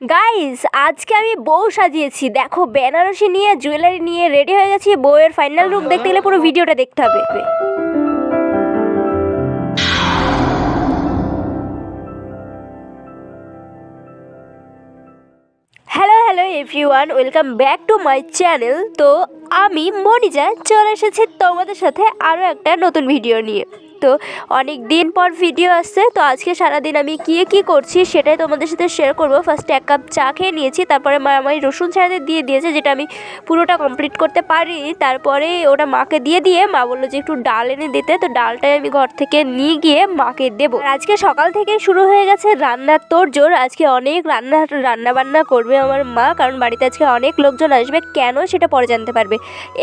Guys আজকে আমি বউ সাজিয়েছি। দেখো, বেনারসি নিয়ে জুয়েলারি নিয়ে রেডি হয়ে গেছি, বউয়ের ফাইনাল লুক দেখতে গেলে পুরো ভিডিওটা দেখতে হবে। Hello hello everyone welcome back to my channel তো আমি মনিজা, চলে এসেছি তোমাদের সাথে আরও একটা নতুন ভিডিও নিয়ে। তো অনেক দিন পর ভিডিও আসছে, তো আজকে সারাদিন আমি কী কী করছি সেটাই তোমাদের সাথে শেয়ার করব। ফার্স্টে এক কাপ চা খেয়ে নিয়েছি, তারপরে মা আমার রসুন ছাড়াতে দিয়ে দিয়েছে, যেটা আমি পুরোটা কমপ্লিট করতে পারি তারপরে ওটা মাকে দিয়ে দিয়ে মা বলল যে একটু ডাল এনে দিতে, তো ডালটাই আমি ঘর থেকে নিয়ে গিয়ে মাকে দেবো। আজকে সকাল থেকে শুরু হয়ে গেছে রান্নার তোড়জোড়। আজকে অনেক রান্না রান্না বান্না করবে আমার মা, কারণ বাড়িতে আজকে অনেক লোকজন আসবে। কেন সেটা পরে জানতে পারবে।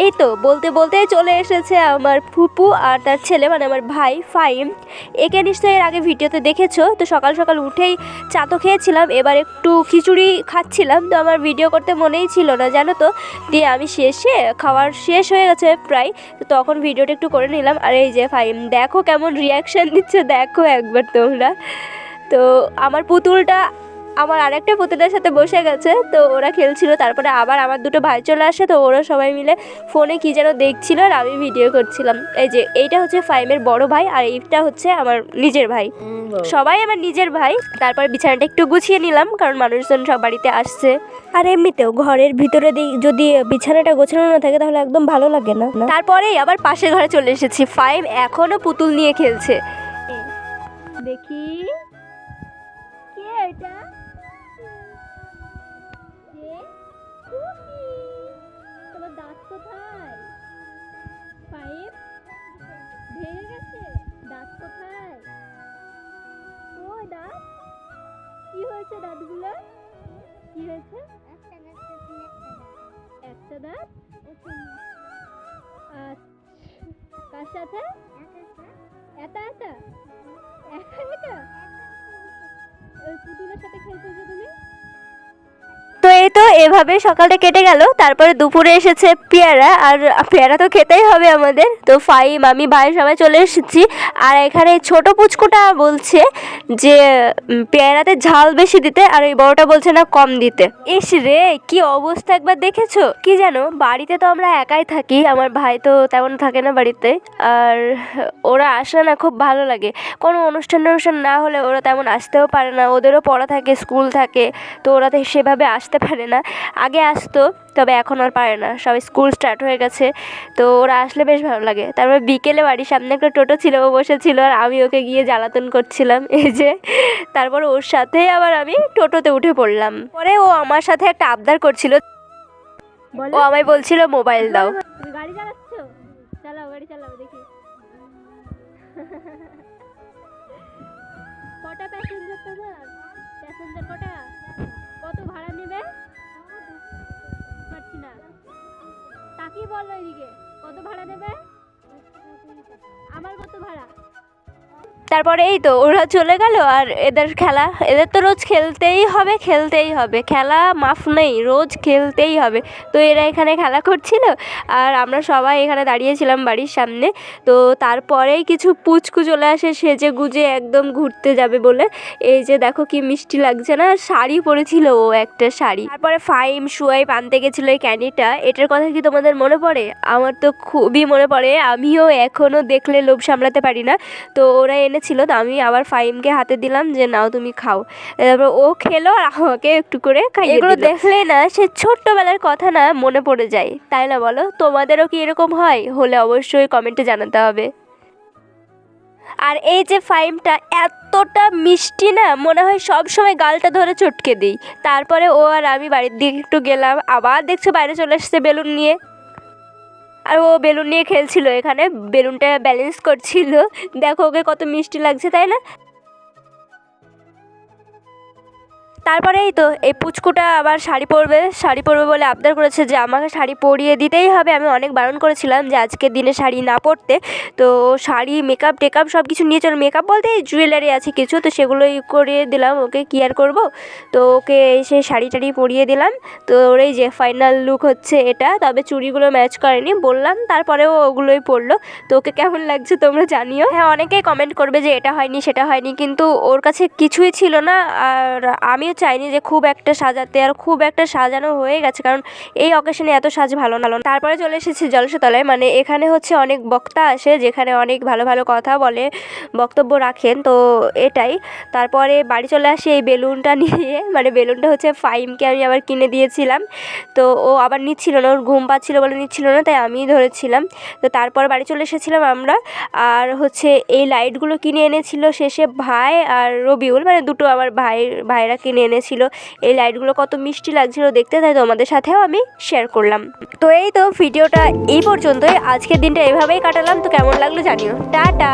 এই তো, বলতে বলতে চলে এসেছে আমার ফুপু আর তার ছেলে মানে আমার ভাই। ফাইম একে নিশ্চয়ই এর আগে ভিডিওতে দেখেছ? তো সকাল সকাল উঠেই চা তো খেয়েছিলাম, এবার একটু খিচুড়ি খাচ্ছিলাম। তো আমার ভিডিও করতে মনেই ছিল না, জানো তো? দিয়ে আমি শেষে, খাওয়ার শেষ হয়ে গেছে প্রায়, তো তখন ভিডিওটা একটু করে নিলাম। আর এই যে ফাইম দেখো কেমন রিয়াকশান দিচ্ছে, দেখো একবার তোমরা। তো আমার পুতুলটা আমার আরেকটা পুতুলের সাথে বসে গেছে তো ওরা খেলছিল তারপরে আবার আমার দুটো ভাই চলে আসে তো ওরা সবাই মিলে ফোনে কি যেন দেখছিল আর আমি ভিডিও করছিলাম। এই যে এইটা হচ্ছে ফাইমের বড় ভাই আর এইটা হচ্ছে আমার নিজের ভাই। সবাই আমার নিজের ভাই তারপর বিছানাটা একটু গুছিয়ে নিলাম কারণ মানুষজন সব বাড়িতে আসছে। আর এমনিতেও ঘরের ভিতরে যদি বিছানাটা গোছানো না থাকে তাহলে একদম ভালো লাগে না তারপরেই আবার পাশের ঘরে চলে এসেছি। ফাইম এখনও পুতুল নিয়ে খেলছে। দেখি। হয়েছে দাঁতগুলো? কি হয়েছে? একটা দাঁত আচ্ছা কার সাথে? একা একা? একা একা? ওই পুতুলের সাথে খেলতেছো তুমি? তো এই তো এভাবে সকালটা কেটে গেল, তারপরে দুপুরে এসেছে পেয়ারা, আর পেয়ারা তো খেতেই হবে আমাদের। তো ফাইম, আমি, ভাই সবাই চলে এসেছি, আর এখানে ছোট পুচকুটা বলছে যে পেয়ারাতে ঝাল বেশি দিতে, আর এই বড়টা বলছে না কম দিতে। ইস রে, কি অবস্থা একবার দেখেছ? কি জানো, বাড়িতে তো আমরা একাই থাকি, আমার ভাই তো তেমন থাকে না বাড়িতে, আর ওরা আসে না খুব ভালো লাগে। কোনো অনুষ্ঠান অনুষ্ঠান না হলে ওরা তেমন আসতেও পারে না, ওদেরও পড়া থাকে, স্কুল থাকে, তো ওরা তো সেভাবে আসতে পারে না। আগে আসতো তবে এখন আর পারে না। সবাই স্কুল স্টার্ট হয়ে গেছে তো ওরা আসলে বেশ ভালো লাগে। তারপর বিকেলে বাড়ির সামনে একটা টোটো ছিল ও বসেছিল আর আমি ওকে গিয়ে জ্বালাতন করছিলাম। এই যে তারপর ওর সাথেই আবার আমি টোটোতে উঠে পড়লাম। পরে ও আমার সাথে একটা আবদার করছিল। ও আমায় বলছিল মোবাইল দাও। গাড়ি চালাচ্ছ? চালাও গাড়ি চালাও দেখি। কটা প্যাসেঞ্জার তোমার? প্যাসেঞ্জার কটা? কত ভাড়া নেবে? পারছি না। তাকে বলো এদিকে কত ভাড়া নেবে? তারপরে এই তো ওরা চলে গেল আর এদের খেলা, এদের তো রোজ খেলতেই হবে খেলতেই হবে। খেলা মাফ নেই, রোজ খেলতেই হবে। তো এরা এখানে খেলা করছিল আর আমরা সবাই এখানে দাঁড়িয়েছিলাম বাড়ির সামনে। তো তারপরেই কিছু পুচকু চলে আসে, সেজে গুজে একদম ঘুরতে যাবে বলে। এই যে দেখো কি মিষ্টি লাগছে না, শাড়ি পরেছিল ও একটা শাড়ি। তারপরে ফাইম, সুয়াইপ আনতে গেছিল এই ক্যানিটা। এটার কথা কি তোমাদের মনে পড়ে? আমার তো খুবই মনে পড়ে, আমিও এখনও দেখলে লোভ সামলাতে পারি না। তো ওরা এনেছিল তো আমি আবার ফাইমকে হাতে দিলাম যে নাও তুমি খাও। তারপর ও খেলো আর আমাকে একটু করে খাই এগুলো দেখলে না সে ছোট্টবেলার কথা না মনে পড়ে যায়। তাই না বলো? তোমাদেরও কি এরকম হয়? হলে অবশ্যই কমেন্টে জানাতে হবে। আর এই যে ফাইমটা এতটা মিষ্টি না মনে হয় সব সময় গালটা ধরে চটকে দিই। তারপরে ও আর আমি বাড়ির দিকে একটু গেলাম। আবার দেখছ বাইরে চলে এসছে বেলুন নিয়ে। আর ও বেলুন নিয়ে খেলছিল এখানে, বেলুনটা ব্যালেন্স করছিল। দেখো ওকে কত মিষ্টি লাগছে, তাই না? তারপরে এই তো এই পুচকুটা আবার শাড়ি পরবে শাড়ি পরবে বলে আবদার করেছে যে আমাকে শাড়ি পরিয়ে দিতেই হবে। আমি অনেক বারণ করেছিলাম যে আজকের দিনে শাড়ি না পরতে। তো শাড়ি মেকআপ টেকআপ সব কিছু নিয়ে চলো। মেকআপ বলতে জুয়েলারি আছে কিছু, তো সেগুলোই করিয়ে দিলাম। ওকে কি আর করব। তো ওকে সেই শাড়ি টাড়ি পরিয়ে দিলাম। তো ওর এই যে ফাইনাল লুক হচ্ছে এটা, তবে চুড়িগুলো ম্যাচ করেনি। বললাম, তারপরেও ওগুলোই পরলো। তো ওকে কেমন লাগছে তোমরা জানিও। হ্যাঁ অনেকেই কমেন্ট করবে যে এটা হয়নি, সেটা হয়নি। কিন্তু ওর কাছে কিছুই ছিল না। আর আমিও চাইনি যে খুব একটা সাজাতে আর খুব একটা সাজানো হয়ে গেছে, কারণ এই অকেশনে এত সাজ ভালো না। তারপরে চলে এসেছি জলসাতলায় মানে এখানে হচ্ছে অনেক বক্তা আসে, যেখানে অনেক ভালো ভালো কথা বলে, বক্তব্য রাখেন, তো এটাই। তারপরে বাড়ি চলে আসি এই বেলুনটা নিয়ে মানে বেলুনটা হচ্ছে ফাইমকে আমি আবার কিনে দিয়েছিলাম। তো ও আবার নিচ্ছিল না, ওর ঘুম পাচ্ছিল বলে নিচ্ছিল না, তাই আমিই ধরেছিলাম। তো তারপর বাড়ি চলে এসেছিলাম আমরা, আর হচ্ছে এই লাইটগুলো কিনে এনেছিল শেষে ভাই আর রবিউল মানে দুটো আমার ভাই, ভাইরা কিনে এনেছিল। এই লাইটগুলো কত মিষ্টি লাগছিল দেখতে, তাই তোমাদের সাথেও আমি শেয়ার করলাম। তো এই তো ভিডিওটা এই পর্যন্তই। আজকের দিনটা এভাবেই কাটালাম। তো কেমন লাগল জানিও। টাটা!